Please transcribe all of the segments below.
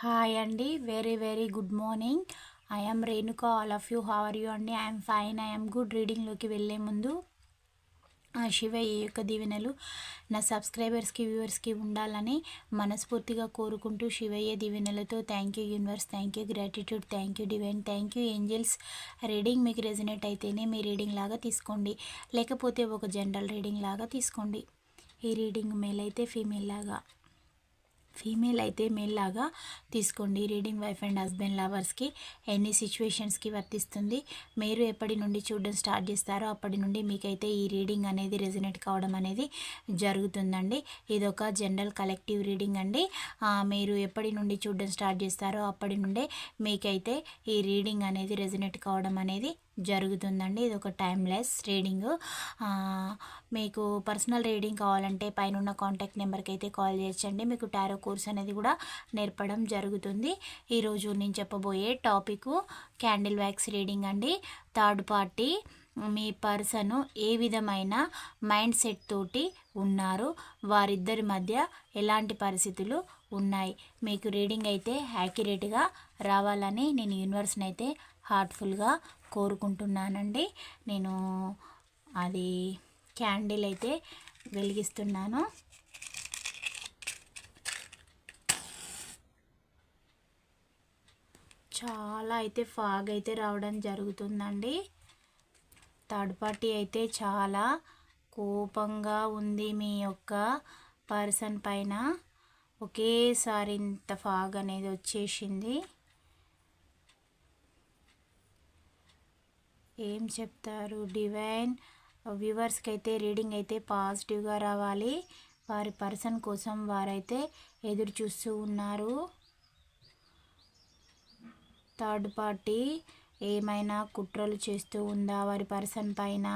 Hi అండి very very good morning I'm Renuka all of you how are you అండి I'm fine I'm good రీడింగ్లోకి వెళ్ళే ముందు ఆ శివయ్య యొక్క దీవెనలు నా సబ్స్క్రైబర్స్కి వ్యూవర్స్కి ఉండాలని మనస్ఫూర్తిగా కోరుకుంటూ శివయ్య దీవెనలతో thank you universe thank you gratitude thank you divine thank you angels reading మీకు రెజినేట్ అయితేనే మీ రీడింగ్ లాగా తీసుకోండి. లేకపోతే ఒక జనరల్ రీడింగ్ లాగా తీసుకోండి. ఈ రీడింగ్ మేల్ అయితే ఫీమేల్ లాగా. ఫీమేల్ అయితే మేల్ లాగా తీసుకోండి. రీడింగ్ వైఫ్ అండ్ హస్బెండ్ లవర్స్కి ఎన్ని సిచ్యువేషన్స్కి వర్తిస్తుంది మీరు ఎప్పటి నుండి చూడడం స్టార్ట్ చేస్తారో అప్పటి నుండి మీకైతే ఈ రీడింగ్ అనేది రెజినేట్ కావడం అనేది జరుగుతుందండి. ఇది ఒక జనరల్ కలెక్టివ్ రీడింగ్ అండి. మీరు ఎప్పటి నుండి చూడడం స్టార్ట్ చేస్తారో అప్పటి నుండే మీకైతే ఈ రీడింగ్ అనేది రెజినేట్ కావడం అనేది జరుగుతుందండి. ఇది ఒక టైమ్లెస్ రీడింగ్. మీకు పర్సనల్ రీడింగ్ కావాలంటే పైన ఉన్న కాంటాక్ట్ నెంబర్కి అయితే కాల్ చేయొచ్చండి మీకు టారో కోర్స్ అనేది కూడా నేర్పడం జరుగుతుంది. ఈరోజు నేను చెప్పబోయే టాపిక్ క్యాండిల్ వ్యాక్స్ రీడింగ్ అండి. థర్డ్ పార్టీ మీ పర్సను ఏ విధమైన మైండ్ సెట్ తోటి ఉన్నారు? వారిద్దరి మధ్య ఎలాంటి పరిస్థితులు ఉన్నాయి? మీకు రీడింగ్ అయితే యాక్యురేట్గా రావాలని నేను యూనివర్స్ని అయితే హార్ట్ఫుల్గా కోరుకుంటున్నానండి. నేను అది క్యాండిల్ అయితే వెలిగిస్తున్నాను. చాలా అయితే ఫాగ్ అయితే రావడం జరుగుతుందండి. థర్డ్ పార్టీ అయితే చాలా కోపంగా ఉంది మీ యొక్క పర్సన్ పైన. ఒకేసారి ఇంత ఫాగ్ అనేది వచ్చేసింది. ఏం చెప్తారు? డివైన్ వ్యూవర్స్కి అయితే రీడింగ్ అయితే పాజిటివ్గా రావాలి. వారి పర్సన్ కోసం వారైతే ఎదురు చూస్తూ ఉన్నారు. థర్డ్ పార్టీ ఏమైనా కుట్రలు చేస్తూ ఉందా వారి పర్సన్ పైన?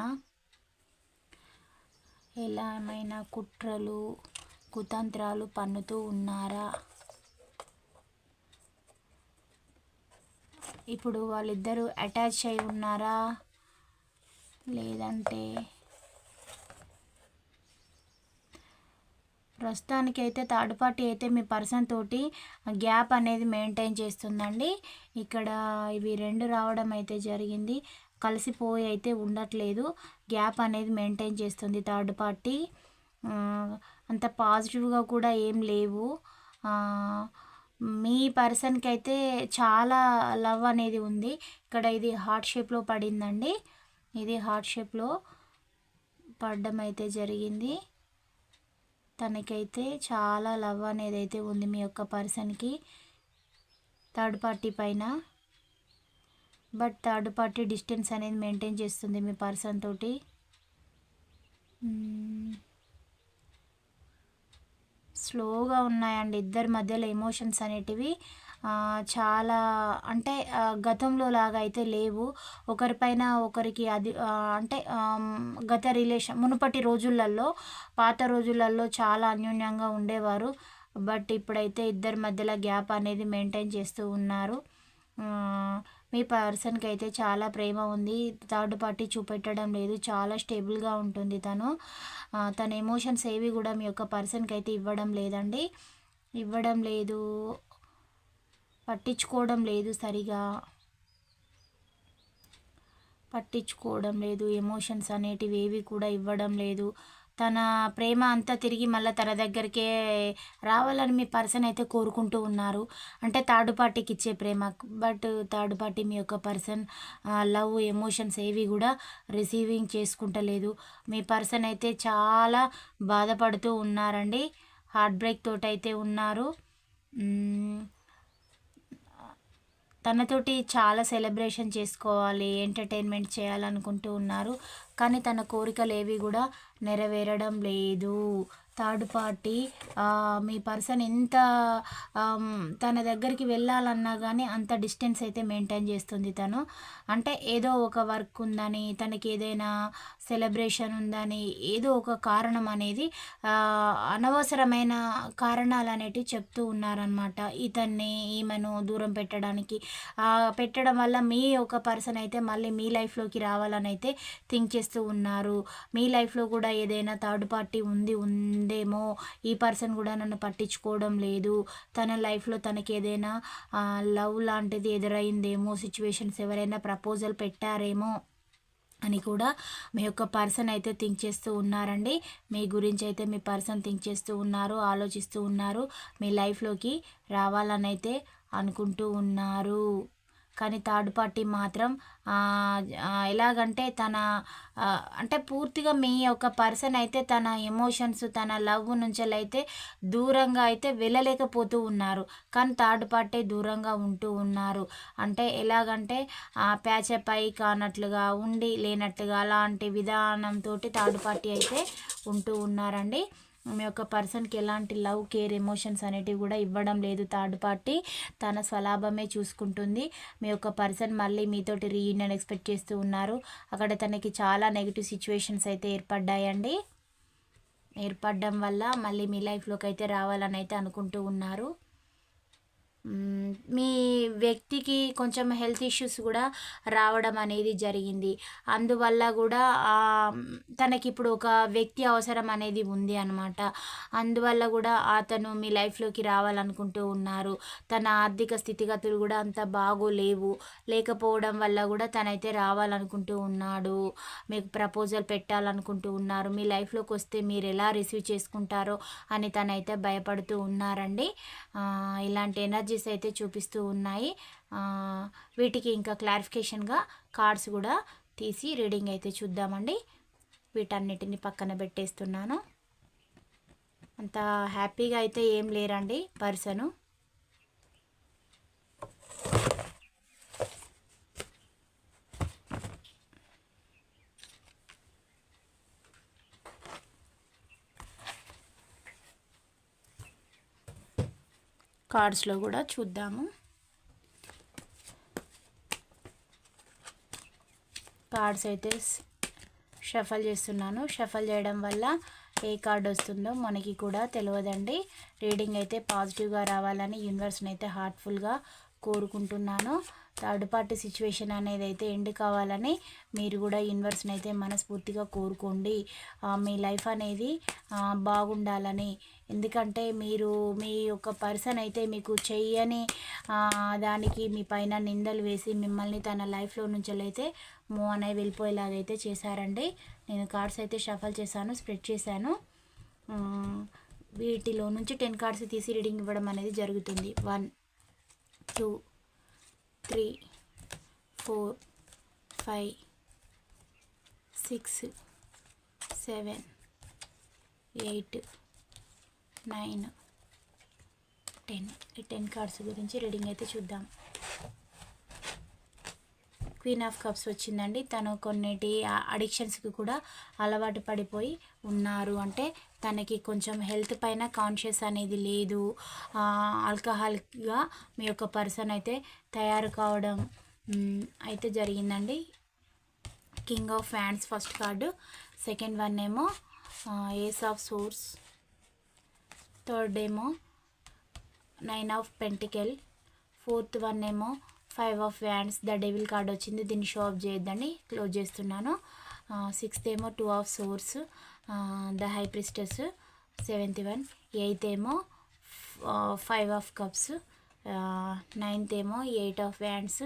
ఎలా ఏమైనా కుట్రలు కుతంత్రాలు పన్నుతూ ఉన్నారా? ఇప్పుడు వాళ్ళిద్దరూ అటాచ్ అయి ఉన్నారా? లేదంటే ప్రస్తుతానికి అయితే థర్డ్ పార్టీ అయితే మీ పర్సన్ తోటి గ్యాప్ అనేది మెయింటైన్ చేస్తుందండి. ఇక్కడ ఇవి రెండు రావడం అయితే జరిగింది. కలిసిపోయి అయితే ఉండట్లేదు. గ్యాప్ అనేది మెయింటైన్ చేస్తుంది థర్డ్ పార్టీ. అంత పాజిటివ్గా కూడా ఏం లేవు. మీ పర్సన్కి అయితే చాలా లవ్ అనేది ఉంది. ఇక్కడ ఇది హార్ట్ షేప్లో పడిందండి. ఇది హార్ట్ షేప్లో పడడం అయితే జరిగింది. తనకైతే చాలా లవ్ అనేది అయితే ఉంది మీ యొక్క పర్సన్కి థర్డ్ పార్టీ పైన. బట్ థర్డ్ పార్టీ డిస్టెన్స్ అనేది మెయింటైన్ చేస్తుంది మీ పర్సన్ తోటి. స్లోగా ఉన్నాయండి. ఇద్దరి మధ్యలో ఎమోషన్స్ అనేటివి చాలా అంటే గతంలో లాగా అయితే లేవు. ఒకరిపైన ఒకరికి అది అంటే గత రిలేషన్ మునుపటి రోజులలో పాత రోజులలో చాలా అన్యోన్యంగా ఉండేవారు. బట్ ఇప్పుడైతే ఇద్దరి మధ్యలో గ్యాప్ అనేది మెయింటైన్ చేస్తూ ఉన్నారు. మీ పర్సన్కి అయితే చాలా ప్రేమ ఉంది. థర్డ్ పార్టీ చూపెట్టడం లేదు. చాలా స్టేబుల్గా ఉంటుంది తను. తన ఎమోషన్స్ ఏవి కూడా మీ యొక్క పర్సన్కి అయితే ఇవ్వడం లేదండి. ఇవ్వడం లేదు. పట్టించుకోవడం లేదు సరిగా. పట్టించుకోవడం లేదు. ఎమోషన్స్ అనేటివి ఏవి కూడా ఇవ్వడం లేదు. తన ప్రేమ అంతా తిరిగి మళ్ళీ తన దగ్గరికే రావాలని మీ పర్సన్ అయితే కోరుకుంటూ ఉన్నారు. అంటే థర్డ్ పార్టీకి ఇచ్చే ప్రేమ. బట్ థర్డ్ పార్టీ మీ యొక్క పర్సన్ లవ్ ఎమోషన్స్ ఏవి కూడా రిసీవింగ్ చేసుకుంటలేదు. మీ పర్సన్ అయితే చాలా బాధపడుతూ ఉన్నారండి. హార్ట్ బ్రేక్ తోటి అయితే ఉన్నారు తనతోటి చాలా సెలబ్రేషన్ చేసుకోవాలి ఎంటర్టైన్మెంట్ చేయాలనుకుంటూ ఉన్నారు. కానీ తన కోరికలు ఏవి కూడా నెరవేరడం లేదు. థర్డ్ పార్టీ మీ పర్సన్ ఎంత తన దగ్గరికి వెళ్ళాలన్నా కానీ అంత డిస్టెన్స్ అయితే మెయింటైన్ చేస్తుంది తను. అంటే ఏదో ఒక వర్క్ ఉందని తనకి ఏదైనా సెలబ్రేషన్ ఉందని ఏదో ఒక కారణం అనేది అనవసరమైన కారణాలు అనేటివి చెప్తూ ఉన్నారనమాట ఇతన్ని ఈమెను దూరం పెట్టడానికి. పెట్టడం వల్ల మీ ఒక పర్సన్ అయితే మళ్ళీ మీ లైఫ్లోకి రావాలని అయితే థింక్ చేస్తూ ఉన్నారు. మీ లైఫ్లో కూడా ఏదైనా థర్డ్ పార్టీ ఉంది ఉందేమో ఈ పర్సన్ కూడా నన్ను పట్టించుకోవడం లేదు. తన లైఫ్లో తనకి ఏదైనా లవ్ లాంటిది ఎదురైందేమో సిచ్యువేషన్స్ ఎవరైనా ప్రపోజల్ పెట్టారేమో అని కూడా మీ యొక్క పర్సన్ అయితే థింక్ చేస్తూ ఉన్నారండి. మీ గురించి అయితే మీ పర్సన్ థింక్ చేస్తూ ఉన్నారు ఆలోచిస్తూ ఉన్నారు. మీ లైఫ్లోకి రావాలని అయితే అనుకుంటూ ఉన్నారు. కానీ థర్డ్ పార్టీ మాత్రం ఎలాగంటే తన అంటే పూర్తిగా మీ ఒక పర్సన్ అయితే తన ఎమోషన్స్ తన లవ్ నుంచి అయితే దూరంగా అయితే వెళ్ళలేకపోతూ ఉన్నారు. కానీ థర్డ్ పార్టీ దూరంగా ఉంటూ ఉన్నారు. అంటే ఎలాగంటే ప్యాచప్ అయి కానట్లుగా ఉండి లేనట్టుగా అలాంటి విధానంతో థర్డ్ పార్టీ అయితే ఉంటూ ఉన్నారండి. మీ యొక్క పర్సన్కి ఎలాంటి లవ్ కేర్ ఎమోషన్స్ అనేటివి కూడా ఇవ్వడం లేదు. థర్డ్ పార్టీ తన స్వలాభమే చూసుకుంటుంది. మీ యొక్క పర్సన్ మళ్ళీ మీతోటి రీయూనియన్ ఎక్స్పెక్ట్ చేస్తూ ఉన్నారు. అక్కడ తనకి చాలా నెగిటివ్ సిచ్యువేషన్స్ అయితే ఏర్పడ్డాయండి. ఏర్పడడం వల్ల మళ్ళీ మీ లైఫ్లోకి అయితే రావాలని అయితే అనుకుంటూ ఉన్నారు. మీ వ్యక్తికి కొంచెం హెల్త్ ఇష్యూస్ కూడా రావడం అనేది జరిగింది. అందువల్ల కూడా తనకి ఇప్పుడు ఒక వ్యక్తి అవసరం అనేది ఉంది అనమాట అందువల్ల కూడా అతను మీ లైఫ్లోకి రావాలనుకుంటూ ఉన్నారు. తన ఆర్థిక స్థితిగతులు కూడా అంత బాగోలేవు. లేకపోవడం వల్ల కూడా తనైతే రావాలనుకుంటూ ఉన్నాడు. మీకు ప్రపోజల్ పెట్టాలనుకుంటూ ఉన్నారు. మీ లైఫ్లోకి వస్తే మీరు ఎలా రిసీవ్ చేసుకుంటారో అని తనైతే భయపడుతూ ఉన్నారండి. ఇలాంటి ఎనర్జీ ఎనర్జీస్ అయితే చూపిస్తూ ఉన్నాయి. వీటికి ఇంకా క్లారిఫికేషన్గా కార్డ్స్ కూడా తీసి రీడింగ్ అయితే చూద్దామండి. వీటన్నిటిని పక్కన పెట్టేస్తున్నాను. అంత హ్యాపీగా అయితే ఏం లేరండి పర్సను. కార్డ్స్లో కూడా చూద్దాము. కార్డ్స్ అయితే షఫల్ చేస్తున్నాను. షఫల్ చేయడం వల్ల ఏ కార్డ్ వస్తుందో మనకి కూడా తెలియదండి. రీడింగ్ అయితే పాజిటివ్గా రావాలని యూనివర్స్ని అయితే హార్ట్ఫుల్గా కోరుకుంటున్నాను. థర్డ్ పార్టీ సిచ్యువేషన్ అనేది అయితే ఎండ్ కావాలని మీరు కూడా యూనివర్స్ని అయితే మనస్ఫూర్తిగా కోరుకోండి. మీ లైఫ్ అనేది బాగుండాలని ఎందుకంటే మీరు మీ యొక్క పర్సన్ అయితే మీకు చెయ్యని దానికి మీ పైన నిందలు వేసి మిమ్మల్ని తన లైఫ్లో నుంచి అయితే మూవ్ అనేవి వెళ్ళిపోయేలాగైతే చేశారండి. నేను కార్డ్స్ అయితే షఫల్ చేశాను స్ప్రెడ్ చేశాను. వీటిలో నుంచి టెన్ కార్డ్స్ తీసి రీడింగ్ ఇవ్వడం అనేది జరుగుతుంది. One two three four five six seven eight nine ten. ఈ టెన్ కార్డ్స్ గురించి రీడింగ్ అయితే చూద్దాం. క్వీన్ ఆఫ్ కప్స్ వచ్చిందండి. తను కొన్నిటి అడిక్షన్స్కి కూడా అలవాటు పడిపోయి ఉన్నారు. అంటే తనకి కొంచెం హెల్త్ పైన కాన్షియస్ అనేది లేదు. ఆల్కహాల్గా మీ యొక్క పర్సన్ అయితే తయారు కావడం అయితే జరిగిందండి. King of fans first card. Second one ఏమో ఏస్ ఆఫ్ సోర్స్. థర్డ్ ఏమో nine of pentacles fourth one ఏమో five of wands the devil card వచ్చింది దీన్ని షో ఆఫ్ చేయొద్దని క్లోజ్ చేస్తున్నాను. సిక్స్త్ ఏమో two of swords the high priestess seventh one eighth ఏమో five of cups ninth ఏమో eight of wands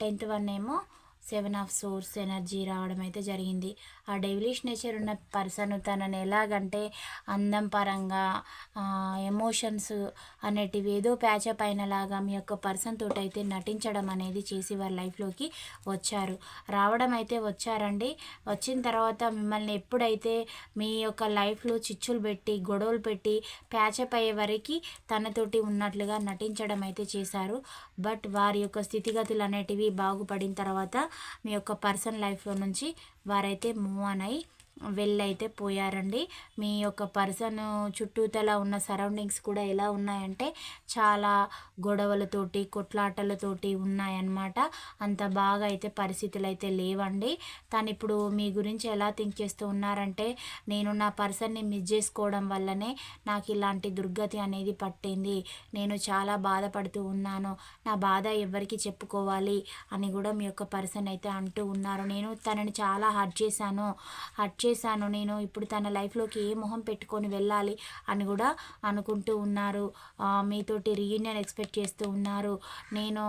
tenth one ఏమో seven of swords energy రావడం అయితే జరిగింది. ఆ డెవిలిష్ నేచర్ ఉన్న పర్సన్ తనని ఎలాగంటే అందం పరంగా ఎమోషన్స్ అనేటివి ఏదో ప్యాచప్ అయినలాగా మీ యొక్క పర్సన్ తోటి అయితే నటించడం అనేది చేసి వారి లైఫ్లోకి వచ్చారు. రావడం అయితే వచ్చారండి. వచ్చిన తర్వాత మిమ్మల్ని ఎప్పుడైతే మీ యొక్క లైఫ్లో చిచ్చులు పెట్టి గొడవలు పెట్టి ప్యాచప్ అయ్యే వరకు తనతోటి ఉన్నట్లుగా నటించడం అయితే చేశారు. బట్ వారి యొక్క స్థితిగతులు అనేటివి బాగుపడిన తర్వాత మీ యొక్క పర్సన్ లైఫ్లో నుంచి వారైతే మూవ్ ఆన్ అయ్యి వెళ్ళైతే పోయారండి. మీ యొక్క పర్సన్ చుట్టూతల ఉన్న సరౌండింగ్స్ కూడా ఎలా ఉన్నాయంటే చాలా గొడవలతోటి కొట్లాటలతోటి ఉన్నాయన్నమాట. అంత బాగా అయితే పరిస్థితులు అయితే లేవండి. తను ఇప్పుడు మీ గురించి ఎలా థింక్ చేస్తూ ఉన్నారంటే నేను నా పర్సన్ని మిస్ చేసుకోవడం వల్లనే నాకు ఇలాంటి దుర్గతి అనేది పట్టింది. నేను చాలా బాధపడుతూ ఉన్నాను. నా బాధ ఎవరికి చెప్పుకోవాలి అని కూడా మీ యొక్క పర్సన్ అయితే అంటూ ఉన్నారు. నేను తనని చాలా హర్ట్ చేశాను. హర్ట్ చేశాను. నేను ఇప్పుడు తన లైఫ్లోకి ఏ మొహం పెట్టుకొని వెళ్ళాలి అని కూడా అనుకుంటూ ఉన్నారు. మీతోటి రీయూనియన్ ఎక్స్పెక్ట్ చేస్తూ ఉన్నారు. నేను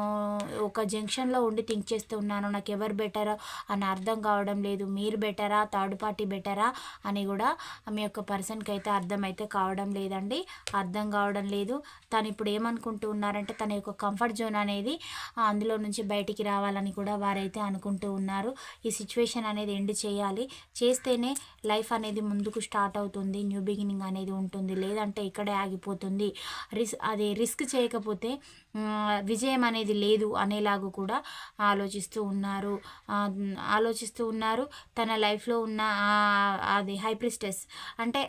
ఒక జంక్షన్లో ఉండి థింక్ చేస్తూ ఉన్నాను. నాకు ఎవరు బెటరా అని అర్థం కావడం లేదు. మీరు బెటరా? థర్డ్ పార్టీ బెటరా? అని కూడా మీ యొక్క పర్సన్కి అయితే అర్థమైతే కావడం లేదండి. అర్థం కావడం లేదు. తను ఇప్పుడు ఏమనుకుంటూ ఉన్నారంటే తన యొక్క కంఫర్ట్ జోన్ అనేది అందులో నుంచి బయటికి రావాలని కూడా వారైతే అనుకుంటూ ఉన్నారు. ఈ సిచ్యువేషన్ అనేది ఎండ్ చేయాలి. చేస్తేనే లైఫ్ అనేది ముందుకు స్టార్ట్ అవుతుంది న్యూ బిగినింగ్ అనేది ఉంటుంది. లేదంటే ఇక్కడే ఆగిపోతుంది. రిస్ అది రిస్క్ చేయకపోతే విజయం అనేది లేదు అనేలాగా కూడా ఆలోచిస్తూ ఉన్నారు. ఆలోచిస్తూ ఉన్నారు. తన లైఫ్లో ఉన్న అది హైప్రిస్టెస్ అంటే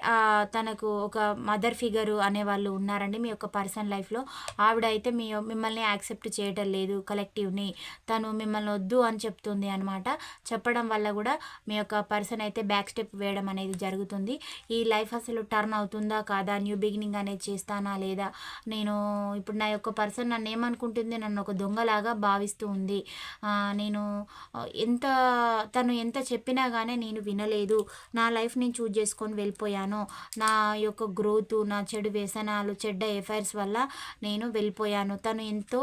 తనకు ఒక మదర్ ఫిగరు అనేవాళ్ళు ఉన్నారండి మీ యొక్క పర్సన్ లైఫ్లో. ఆవిడ అయితే మీ మిమ్మల్ని యాక్సెప్ట్ చేయటం లేదు కలెక్టివ్ని. తను మిమ్మల్ని వద్దు అని చెప్తుంది అనమాట చెప్పడం వల్ల కూడా మీ యొక్క పర్సన్ అయితే బ్యాక్ స్టెప్ వేయడం అనేది జరుగుతుంది. ఈ లైఫ్ అసలు టర్న్ అవుతుందా కాదా? న్యూ బిగినింగ్ అనేది చేస్తానా లేదా? నేను ఇప్పుడు నా యొక్క పర్సన్ నన్ను ఏమనుకుంటుంది? నన్ను ఒక దొంగలాగా భావిస్తూ ఉంది. నేను ఎంత తను ఎంత చెప్పినా కానీ నేను వినలేదు. నా లైఫ్ నేను చూజ్ చేసుకొని వెళ్ళిపోయాను. నా యొక్క గ్రోత్ నా చెడు వ్యసనాలు చెడ్డ ఎఫైర్స్ వల్ల నేను వెళ్ళిపోయాను. తను ఎంతో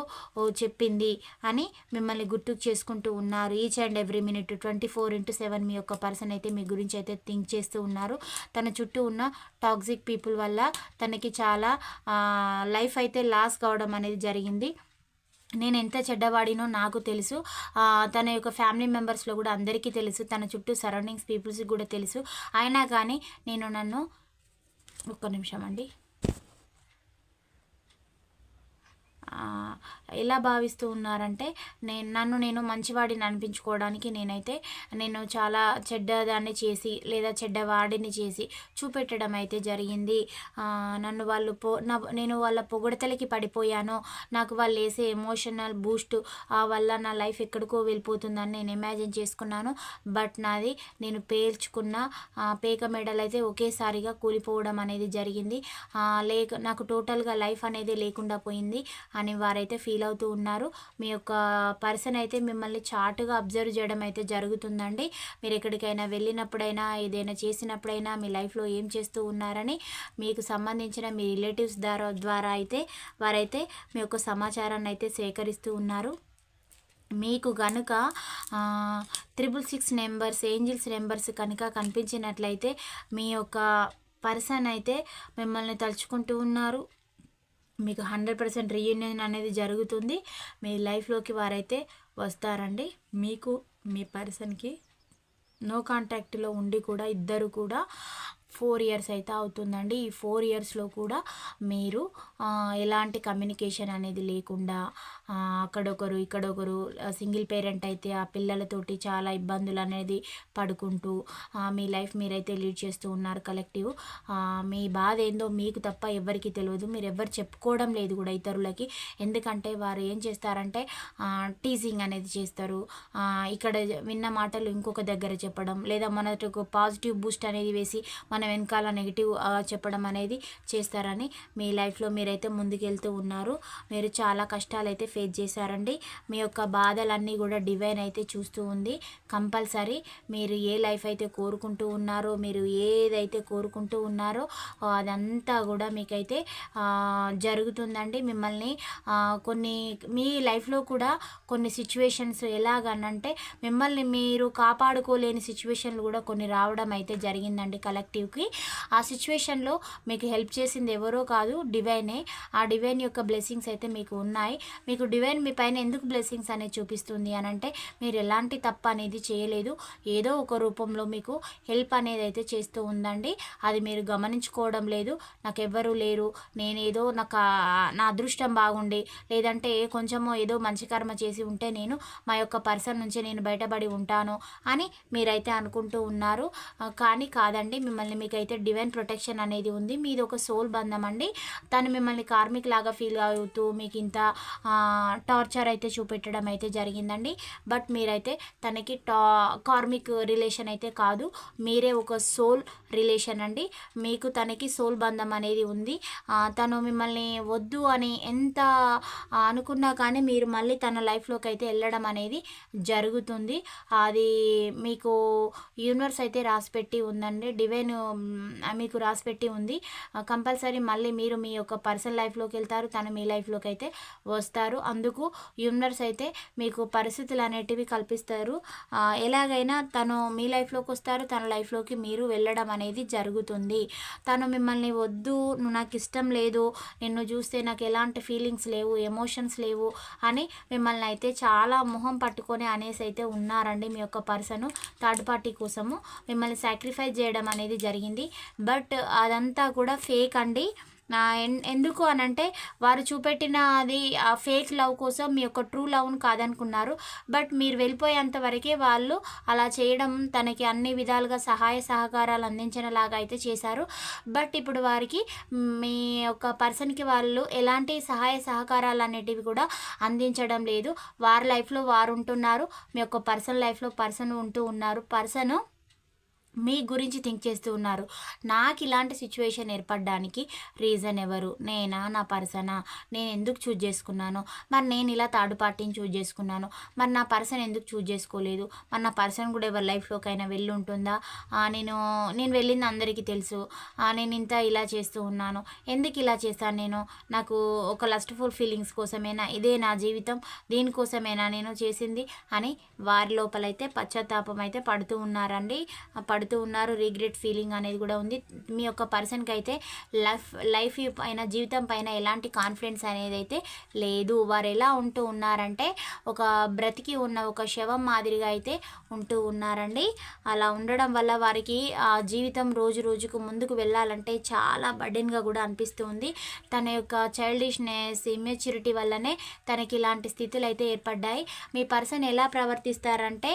చెప్పింది అని మిమ్మల్ని గుర్తుకు చేసుకుంటూ ఉన్నారు. Each and every minute twenty four into seven మీ యొక్క పర్సన్ అయితే మీ గురించి అయితే థింక్ చేస్తూ ఉన్నారు. తన చుట్టూ ఉన్న టాక్సిక్ పీపుల్ వల్ల తనకి చాలా లైఫ్ అయితే లాస్ కావడం అనేది జరిగింది. నేను ఎంత చెడ్డవాడినో నాకు తెలుసు. తన యొక్క ఫ్యామిలీ మెంబర్స్లో కూడా అందరికీ తెలుసు. తన చుట్టూ సరౌండింగ్స్ పీపుల్స్కి కూడా తెలుసు. అయినా కానీ నేను నన్ను ఒక్క నిమిషం అండి. ఎలా భావిస్తూ ఉన్నారంటే నేను నన్ను నేను మంచివాడిని అనిపించుకోవడానికి నేనైతే నేను చాలా చెడ్డదాన్ని చేసి లేదా చెడ్డవాడిని చేసి చూపెట్టడం అయితే జరిగింది. నన్ను వాళ్ళు పో నా నేను వాళ్ళ పొగడతలకి పడిపోయాను. నాకు వాళ్ళు వేసే ఎమోషనల్ బూస్ట్ వల్ల నా లైఫ్ ఎక్కడికో వెళ్ళిపోతుందని నేను ఇమాజిన్ చేసుకున్నాను. బట్ నాది నేను పేర్చుకున్న పేక మెడల్ అయితే ఒకేసారిగా కూలిపోవడం అనేది జరిగింది. లేక నాకు టోటల్గా లైఫ్ అనేది లేకుండా పోయింది. అని వారైతే ఫీల్ అవుతూ ఉన్నారు. మీ యొక్క పర్సన్ అయితే మిమ్మల్ని చాటుగా అబ్జర్వ్ చేయడం అయితే జరుగుతుందండి. మీరు ఎక్కడికైనా వెళ్ళినప్పుడైనా ఏదైనా చేసినప్పుడైనా మీ లైఫ్లో ఏం చేస్తూ ఉన్నారని మీకు సంబంధించిన మీ రిలేటివ్స్ ద్వారా ద్వారా అయితే వారైతే మీ యొక్క సమాచారాన్ని అయితే సేకరిస్తూ ఉన్నారు. మీకు కనుక triple six numbers angels numbers కనుక కనిపించినట్లయితే మీ యొక్క పర్సన్ అయితే మిమ్మల్ని తలుచుకుంటూ ఉన్నారు. మీకు హండ్రెడ్ పర్సెంట్ రీయూనియన్ అనేది జరుగుతుంది. మీ లైఫ్లోకి వారైతే వస్తారండి. మీకు మీ పర్సన్కి నో కాంటాక్ట్లో ఉండి కూడా ఇద్దరు కూడా ఫోర్ ఇయర్స్ అయితే అవుతుందండి. ఈ ఫోర్ ఇయర్స్లో కూడా మీరు ఎలాంటి కమ్యూనికేషన్ అనేది లేకుండా అక్కడొకరు ఇక్కడొకరు సింగిల్ పేరెంట్ అయితే ఆ పిల్లలతోటి చాలా ఇబ్బందులు అనేది పడుకుంటూ మీ లైఫ్ మీరైతే లీడ్ చేస్తూ ఉన్నారు కలెక్టివ్. మీ బాధ ఏందో మీకు తప్ప ఎవరికి తెలియదు మీరు ఎవరు చెప్పుకోవడం లేదు కూడా ఇతరులకి. ఎందుకంటే వారు ఏం చేస్తారంటే టీజింగ్ అనేది చేస్తారు. ఇక్కడ విన్న మాటలు ఇంకొక దగ్గర చెప్పడం లేదా మనకు పాజిటివ్ బూస్ట్ అనేది వేసి మన వెనకాల నెగిటివ్ చెప్పడం అనేది చేస్తారని మీ లైఫ్లో మీరైతే ముందుకెళ్తూ ఉన్నారు. మీరు చాలా కష్టాలు అయితే ఫేస్ చేశారండి. మీ యొక్క బాధలన్నీ కూడా డివైన్ అయితే చూస్తూ ఉంది. కంపల్సరీ మీరు ఏ లైఫ్ అయితే కోరుకుంటూ ఉన్నారో మీరు ఏదైతే కోరుకుంటూ ఉన్నారో అదంతా కూడా మీకైతే జరుగుతుందండి. మిమ్మల్ని కొన్ని మీ లైఫ్లో కూడా కొన్ని సిచ్యువేషన్స్ ఎలాగనంటే మిమ్మల్ని మీరు కాపాడుకోలేని సిచ్యువేషన్లు కూడా కొన్ని రావడం అయితే జరిగిందండి కలెక్టివ్కి. ఆ సిచ్యువేషన్లో మీకు హెల్ప్ చేసింది ఎవరో కాదు డివైనే. ఆ డివైన్ యొక్క బ్లెస్సింగ్స్ అయితే మీకు ఉన్నాయి. మీకు డివైన్ మీ పైన ఎందుకు బ్లెస్సింగ్స్ అనేది చూపిస్తుంది అని అంటే మీరు ఎలాంటి తప్పు అనేది చేయలేదు. ఏదో ఒక రూపంలో మీకు హెల్ప్ అనేది అయితే చేస్తూ ఉందండి. అది మీరు గమనించుకోవడం లేదు. నాకు ఎవ్వరూ లేరు. నేనేదో నాకు నా అదృష్టం బాగుండి. లేదంటే కొంచెమో ఏదో మంచి కర్మ చేసి ఉంటే నేను మా యొక్క పర్సన్ నుంచి నేను బయటపడి ఉంటాను అని మీరైతే అనుకుంటూ ఉన్నారు. కానీ కాదండి మిమ్మల్ని మీకైతే డివైన్ ప్రొటెక్షన్ అనేది ఉంది. మీది ఒక సోల్ బంధం అండి. తను మిమ్మల్ని కార్మిక్ లాగా ఫీల్ అవుతూ మీకు ఇంత టార్చర్ అయితే చూపెట్టడం అయితే జరిగిందండి. బట్ మీరైతే తనకి టా కార్మిక్ రిలేషన్ అయితే కాదు. మీరే ఒక సోల్ రిలేషన్ అండి. మీకు తనకి సోల్ బంధం అనేది ఉంది. తను మిమ్మల్ని వద్దు అని ఎంత అనుకున్నా కానీ మీరు మళ్ళీ తన లైఫ్లోకి అయితే వెళ్ళడం అనేది జరుగుతుంది. అది మీకు యూనివర్స్ అయితే రాసిపెట్టి ఉందండి. డివైన్ మీకు రాసిపెట్టి ఉంది. కంపల్సరీ మళ్ళీ మీరు మీ యొక్క పర్సనల్ లైఫ్లోకి వెళ్తారు. తను మీ లైఫ్లోకి అయితే వస్తారు. అందుకు యుమ్నర్స్ అయితే మీకు పరిస్థితులు అనేటివి కల్పిస్తారు. ఎలాగైనా తను మీ లైఫ్లోకి వస్తారు. తన లైఫ్లోకి మీరు వెళ్ళడం అనేది జరుగుతుంది. తను మిమ్మల్ని వద్దు నువ్వు నాకు ఇష్టం లేదు నిన్ను చూస్తే నాకు ఎలాంటి ఫీలింగ్స్ లేవు ఎమోషన్స్ లేవు అని మిమ్మల్ని అయితే చాలా మొహం పట్టుకొని అనేసి అయితే ఉన్నారండి మీ యొక్క పర్సన్ థర్డ్ పార్టీ కోసము. మిమ్మల్ని సాక్రిఫైస్ చేయడం అనేది జరిగింది. బట్ అదంతా కూడా ఫేక్ అండి. ఎందుకు అని అంటే వారు చూపెట్టిన అది ఆ ఫేక్ లవ్ కోసం మీ యొక్క ట్రూ లవ్ను కాదనుకున్నారు. బట్ మీరు వెళ్ళిపోయేంత వరకే వాళ్ళు అలా చేయడం తనకి అన్ని విధాలుగా సహాయ సహకారాలు అందించినలాగా అయితే చేశారు. బట్ ఇప్పుడు వారికి మీ యొక్క పర్సన్కి వాళ్ళు ఎలాంటి సహాయ సహకారాలు అనేటివి కూడా అందించడం లేదు. వారి లైఫ్లో వారు ఉంటున్నారు. మీ యొక్క పర్సన్ లైఫ్లో పర్సన్ ఉంటూ ఉన్నారు. పర్సన్ మీ గురించి థింక్ చేస్తూ ఉన్నారు. నాకు ఇలాంటి సిచ్యువేషన్ ఏర్పడడానికి రీజన్ ఎవరు? నేనా? నా పర్సనా? నేను ఎందుకు చూజ్ చేసుకున్నాను? మరి నేను ఇలా థర్డ్ పార్టీని చూజ్ చేసుకున్నాను. మరి నా పర్సన్ ఎందుకు చూజ్ చేసుకోలేదు? మరి నా పర్సన్ కూడా ఎవరి లైఫ్లోకైనా వెళ్ళి ఉంటుందా? నేను నేను వెళ్ళింది అందరికీ తెలుసు. నేను ఇంత ఇలా చేస్తూ ఉన్నాను. ఎందుకు ఇలా చేస్తాను నేను? నాకు ఒక లస్ట్ఫుల్ ఫీలింగ్స్ కోసమేనా? ఇదే నా జీవితం. దీనికోసమేనా నేను చేసింది? అని వారి లోపలైతే పశ్చాత్తాపం అయితే పడుతూ ఉన్నారండి. పడుతూ ఉన్నారు రిగ్రెట్ ఫీలింగ్ అనేది కూడా ఉంది. మీ యొక్క పర్సన్కి అయితే లైఫ్ లైఫ్ పైన జీవితం పైన ఎలాంటి కాన్ఫిడెన్స్ అనేది అయితే లేదు. వారు ఎలా ఉంటూ ఉన్నారంటే ఒక బ్రతికి ఉన్న ఒక శవం మాదిరిగా అయితే ఉంటూ ఉన్నారండి. అలా ఉండడం వల్ల వారికి ఆ జీవితం రోజు రోజుకు ముందుకు వెళ్ళాలంటే చాలా బర్డెన్గా కూడా అనిపిస్తుంది తన యొక్క చైల్డిష్నెస్ ఇమ్మెచ్యూరిటీ వల్లనే తనకి ఇలాంటి స్థితులు అయితే ఏర్పడ్డాయి. మీ పర్సన్ ఎలా ప్రవర్తిస్తారంటే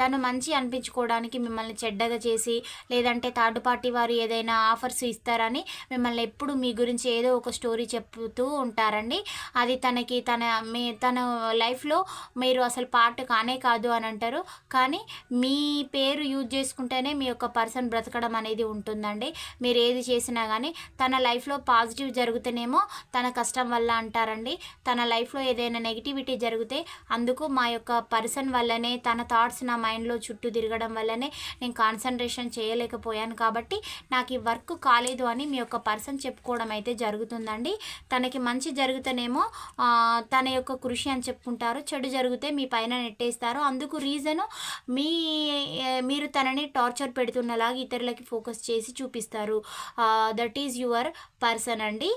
తను మంచి అనిపించుకోవడానికి మిమ్మల్ని చెడ్డగా చేసి లేదంటే థర్డ్ పార్టీ వారు ఏదైనా ఆఫర్స్ ఇస్తారని మిమ్మల్ని ఎప్పుడు మీ గురించి ఏదో ఒక స్టోరీ చెప్తూ ఉంటారండి. అది తనకి తన మీ తన లైఫ్లో మీరు అసలు పార్ట్ కానే కాదు అని అంటారు. కానీ మీ పేరు యూజ్ చేసుకుంటేనే మీ యొక్క పర్సన్ బ్రతకడం అనేది ఉంటుందండి. మీరు ఏది చేసినా కానీ తన లైఫ్లో పాజిటివ్ జరుగుతేనేమో తన కష్టం వల్ల అంటారండి. తన లైఫ్లో ఏదైనా నెగిటివిటీ జరిగితే అందుకు మా యొక్క పర్సన్ వల్లనే తన థాట్స్ నా మైండ్లో చుట్టూ తిరగడం వల్లనే నేను కాన్సన్ట్రేషన్ చేయలేకపోయాను కాబట్టి నాకు ఈ వర్క్ కాలేదు అని మీ యొక్క పర్సన్ చెప్పుకోవడం అయితే జరుగుతుందండి. తనకి మంచి జరుగుతేనేమో తన యొక్క కృషి అని చెప్పుకుంటారు. చెడు జరిగితే మీ పైన నెట్టేస్తారు. అందుకు రీజను మీ మీరు తనని టార్చర్ పెడుతున్నలాగా ఇతరులకి ఫోకస్ చేసి చూపిస్తారు. దట్ ఈజ్ యువర్ పర్సన్ అండి.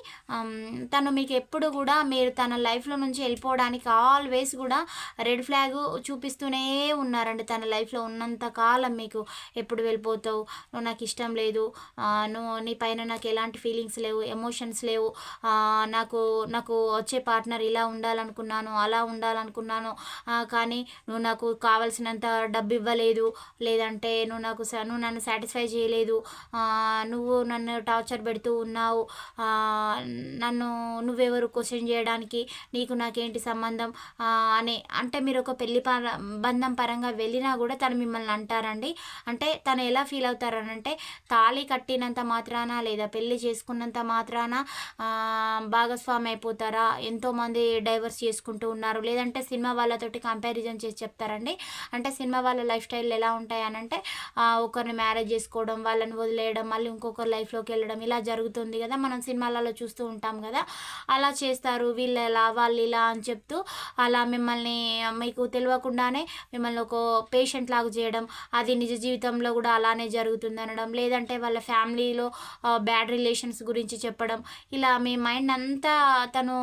తను మీకు ఎప్పుడు కూడా మీరు తన లైఫ్లో నుంచి వెళ్ళిపోవడానికి ఆల్వేస్ కూడా రెడ్ ఫ్లాగ్ చూపిస్తూనే ఉన్నారండి. తన లైఫ్లో ఉన్నంత కాలం మీకు ఎప్పుడు వెళ్ళిపోతావు? నువ్వు నాకు ఇష్టం లేదు. నువ్వు నీ పైన నాకు ఎలాంటి ఫీలింగ్స్ లేవు ఎమోషన్స్ లేవు. నాకు నాకు వచ్చే పార్ట్నర్ ఇలా ఉండాలనుకున్నాను అలా ఉండాలనుకున్నాను. కానీ నువ్వు నాకు కావలసినంత డబ్బు ఇవ్వలేదు లేదంటే నువ్వు నాకు నువ్వు నన్ను సాటిస్ఫై చేయలేదు. నువ్వు నన్ను టార్చర్ పెడుతూ ఉన్నావు. నన్ను నువ్వెవరు క్వశ్చన్ చేయడానికి నీకు నాకేంటి సంబంధం? అని అంటే మీరు ఒక పెళ్ళి బంధం పరంగా వెళ్ళినా కూడా తను మిమ్మల్ని అంటారండి. అంటే తను ఎలా ఫీల్ అవుతారనంటే తాళి కట్టినంత మాత్రాన లేదా పెళ్ళి చేసుకున్నంత మాత్రాన భాగస్వామి అయిపోతారా ఎంతోమంది డైవర్స్ చేసుకుంటూ ఉన్నారు లేదంటే సినిమా వాళ్ళతోటి కంపారిజన్ చేసి చెప్తారండి. అంటే సినిమా వాళ్ళ లైఫ్ స్టైల్ ఎలా ఉంటాయనంటే అంటే ఒకరిని మ్యారేజ్ చేసుకోవడం వాళ్ళని వదిలేయడం మళ్ళీ ఇంకొకరి లైఫ్లోకి వెళ్ళడం ఇలా జరుగుతుంది కదా. మనం సినిమాలలో చూస్తూ ఉంటాం కదా. అలా చేస్తారు వీళ్ళు ఎలా వాళ్ళు ఇలా అని చెప్తూ అలా మిమ్మల్ని మీకు తెలియకుండానే మిమ్మల్ని ఒక పేషెంట్ లాగా చేయడం అది నిజ జీవితంలో కూడా అలానే జరుగుతుంది అనడం లేదంటే వాళ్ళ ఫ్యామిలీలో బ్యాడ్ రిలేషన్స్ గురించి చెప్పడం. ఇలా మీ మైండ్ అంతా తను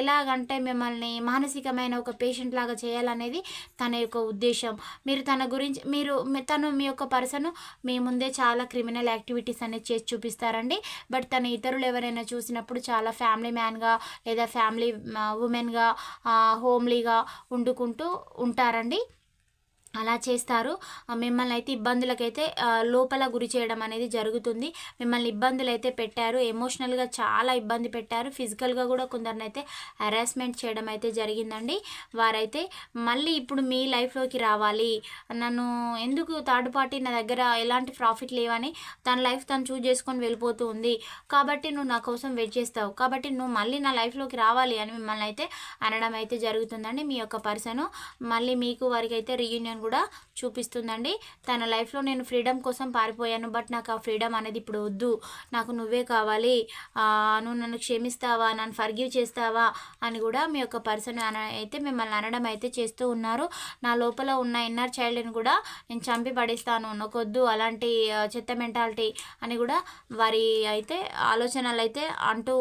ఎలాగంటే మిమ్మల్ని మానసికమైన ఒక పేషెంట్ లాగా చేయాలనేది తన యొక్క ఉద్దేశం. మీరు తన గురించి మీరు తను మీ యొక్క పర్సన్ మీ ముందే చాలా క్రిమినల్ యాక్టివిటీస్ అనేది చేసి చూపిస్తారండి. బట్ తను ఇతరులు ఎవరైనా చూసినప్పుడు చాలా ఫ్యామిలీ మ్యాన్గా లేదా ఫ్యామిలీ ఉమెన్గా హోమ్లీగా వండుకుంటూ ఉంటారండి. అలా చేస్తారు. మిమ్మల్ని అయితే ఇబ్బందులకైతే లోపల గురి చేయడం అనేది జరుగుతుంది. మిమ్మల్ని ఇబ్బందులు అయితే పెట్టారు. ఎమోషనల్గా చాలా ఇబ్బంది పెట్టారు. ఫిజికల్గా కూడా కొందరిని అయితే హరాస్మెంట్ చేయడం అయితే జరిగిందండి. వారైతే మళ్ళీ ఇప్పుడు మీ లైఫ్లోకి రావాలి. నన్ను ఎందుకు థర్డ్ పార్టీ నా దగ్గర ఎలాంటి ప్రాఫిట్ లేవని తన లైఫ్ తను చూజ్ చేసుకొని వెళ్ళిపోతూ ఉంది. కాబట్టి నువ్వు నా కోసం వెయిట్ చేస్తావు. కాబట్టి నువ్వు మళ్ళీ నా లైఫ్లోకి రావాలి అని మిమ్మల్ని అయితే అనడం అయితే జరుగుతుందండి మీ యొక్క పర్సన్. మళ్ళీ మీకు వారికి అయితే రీయూనియన్ కూడా చూపిస్తుందండి. తన లైఫ్లో నేను ఫ్రీడమ్ కోసం పారిపోయాను బట్ నాకు ఆ ఫ్రీడమ్ అనేది ఇప్పుడు వద్దు. నాకు నువ్వే కావాలి. నువ్వు నన్ను క్షమిస్తావా? నన్ను ఫర్గివ్ చేస్తావా? అని కూడా మీ యొక్క పర్సన్ అయితే మిమ్మల్ని అనడం అయితే చేస్తూ ఉన్నారు. నా లోపల ఉన్న ఇన్నర్ చైల్డ్ని కూడా నేను చంపి పడేస్తాను నాకొద్దు అలాంటి చెత్త మెంటాలిటీ అని కూడా వారి అయితే ఆలోచనలు అయితే అంటూ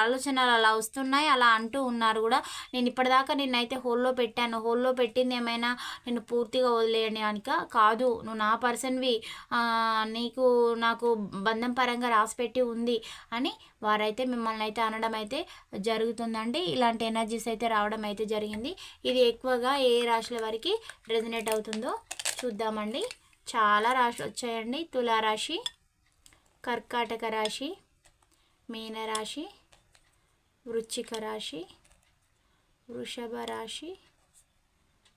ఆలోచనలు అలా వస్తున్నాయి అలా అంటూ ఉన్నారు కూడా. నేను ఇప్పటిదాకా నిన్నైతే హోల్లో పెట్టాను. హోల్లో పెట్టింది ఏమైనా? నేను పూర్తిగా వదిలేయండి వదిలేయడానిక కాదు నువ్వు నా పర్సన్వి. నీకు నాకు బంధం పరంగా రాసిపెట్టి ఉంది అని వారైతే మిమ్మల్ని అయితే అనడం అయితే జరుగుతుందండి. ఇలాంటి ఎనర్జీస్ అయితే రావడం అయితే జరిగింది. ఇది ఎక్కువగా ఏ రాశుల వారికి రెజినేట్ అవుతుందో చూద్దామండి. చాలా రాశులు వచ్చాయండి. తులారాశి కర్కాటక రాశి మీనరాశి వృచ్చిక రాశి వృషభ రాశి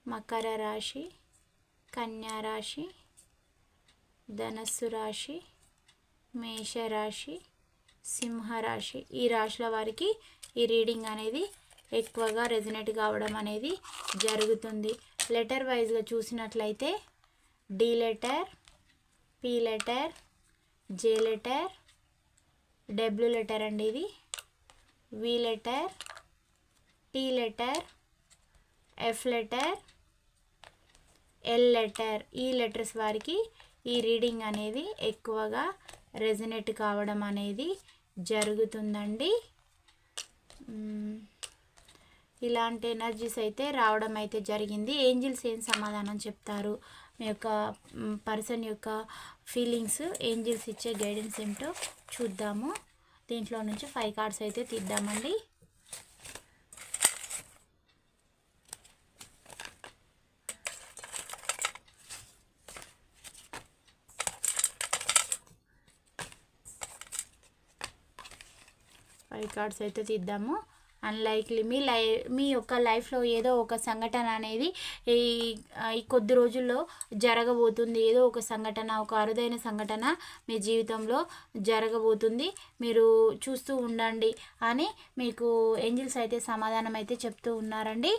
మకర రాశి కన్యారాశి ధనస్సు రాశి మేషరాశి సింహరాశి. ఈ రాశుల వారికి ఈ రీడింగ్ అనేది ఎక్కువగా రెజినేట్ కావడం అనేది జరుగుతుంది. లెటర్ వైజ్గా చూసినట్లయితే D letter P letter J letter W letter అండి ఇది. V letter T letter F letter L letter ఈ లెటర్స్ వారికి ఈ రీడింగ్ అనేది ఎక్కువగా రెజినేట్ కావడం అనేది జరుగుతుందండి. ఇలాంటి ఎనర్జీస్ అయితే రావడం అయితే జరిగింది. ఏంజిల్స్ ఏం సమాధానం చెప్తారు? మీ యొక్క పర్సన్ యొక్క ఫీలింగ్స్ ఏంజిల్స్ ఇచ్చే గైడెన్స్ ఏంటో చూద్దాము. దీంట్లో నుంచి ఫైవ్ కార్డ్స్ అయితే తీద్దామండి. ఫైవ్ కార్డ్స్ అయితే తీద్దాము. అన్లైక్లీ మీ లై మీ యొక్క లైఫ్లో ఏదో ఒక సంఘటన అనేది ఈ ఈ కొద్ది రోజుల్లో జరగబోతుంది. ఏదో ఒక సంఘటన ఒక అరుదైన సంఘటన మీ జీవితంలో జరగబోతుంది. మీరు చూస్తూ ఉండండి అని మీకు ఏంజిల్స్ అయితే సమాధానం అయితే చెప్తూ ఉన్నారండి.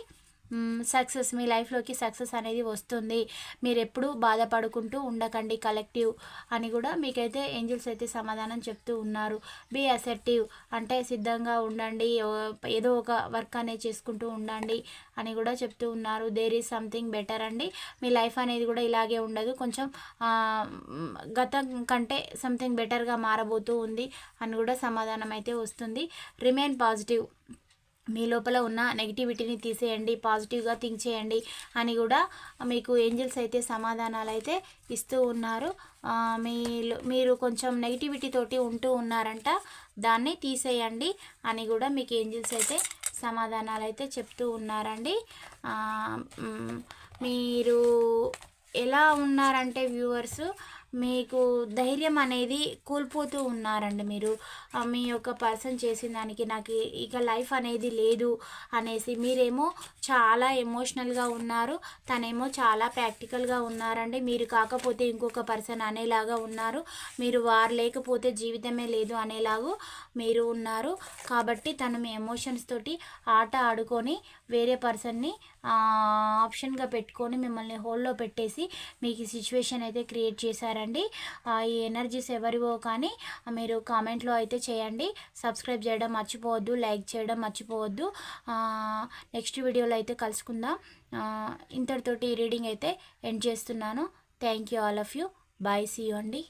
సక్సెస్ మీ లైఫ్లోకి సక్సెస్ అనేది వస్తుంది. మీరు ఎప్పుడూ బాధపడుకుంటూ ఉండకండి కలెక్టివ్ అని కూడా మీకైతే ఏంజిల్స్ అయితే సమాధానం చెప్తూ ఉన్నారు. బీ అసెప్టివ్ అంటే సిద్ధంగా ఉండండి. ఏదో ఒక వర్క్ అనేది చేసుకుంటూ ఉండండి అని కూడా చెప్తూ ఉన్నారు. దేర్ ఈజ్ సంథింగ్ బెటర్ అండి. మీ లైఫ్ అనేది కూడా ఇలాగే ఉండదు. కొంచెం గతం కంటే సంథింగ్ బెటర్గా మారబోతూ ఉంది అని కూడా సమాధానం అయితే వస్తుంది. రిమైన్ పాజిటివ్ మీ లోపల ఉన్న నెగిటివిటీని తీసేయండి పాజిటివ్గా థింక్ చేయండి అని కూడా మీకు ఏంజల్స్ అయితే సమాధానాలు అయితే ఇస్తూ ఉన్నారు. మీ మీరు కొంచెం నెగిటివిటీ తోటి ఉంటూ ఉన్నారంట దాన్ని తీసేయండి అని కూడా మీకు ఏంజల్స్ అయితే సమాధానాలు అయితే చెప్తూ ఉన్నారండి. మీరు ఎలా ఉన్నారంటే వ్యూవర్స్ మీకు ధైర్యం అనేది కోల్పోతూ ఉన్నారండి మీరు. మీ యొక్క పర్సన్ చేసిన దానికి నాకు ఇక లైఫ్ అనేది లేదు అనేసి మీరేమో చాలా ఎమోషనల్గా ఉన్నారు. తనేమో చాలా ప్రాక్టికల్గా ఉన్నారండి. మీరు కాకపోతే ఇంకొక పర్సన్ అనేలాగా ఉన్నారు. మీరు వారు లేకపోతే జీవితమే లేదు అనేలాగూ మీరు ఉన్నారు. కాబట్టి తను మీ ఎమోషన్స్ తోటి ఆట ఆడుకొని వేరే పర్సన్ని ఆప్షన్గా పెట్టుకొని మిమ్మల్ని హోల్లో పెట్టేసి మీకు సిచ్యువేషన్ అయితే క్రియేట్ చేశారండి. ఈ ఎనర్జీస్ ఎవరివో కానీ మీరు కామెంట్లో అయితే చేయండి. సబ్స్క్రైబ్ చేయడం మర్చిపోవద్దు లైక్ చేయడం మర్చిపోవద్దు. నెక్స్ట్ వీడియోలో అయితే కలుసుకుందాం. ఇంతటితోటి రీడింగ్ అయితే ఎండ్ చేస్తున్నాను. Thank you all of you. Bye see అండి.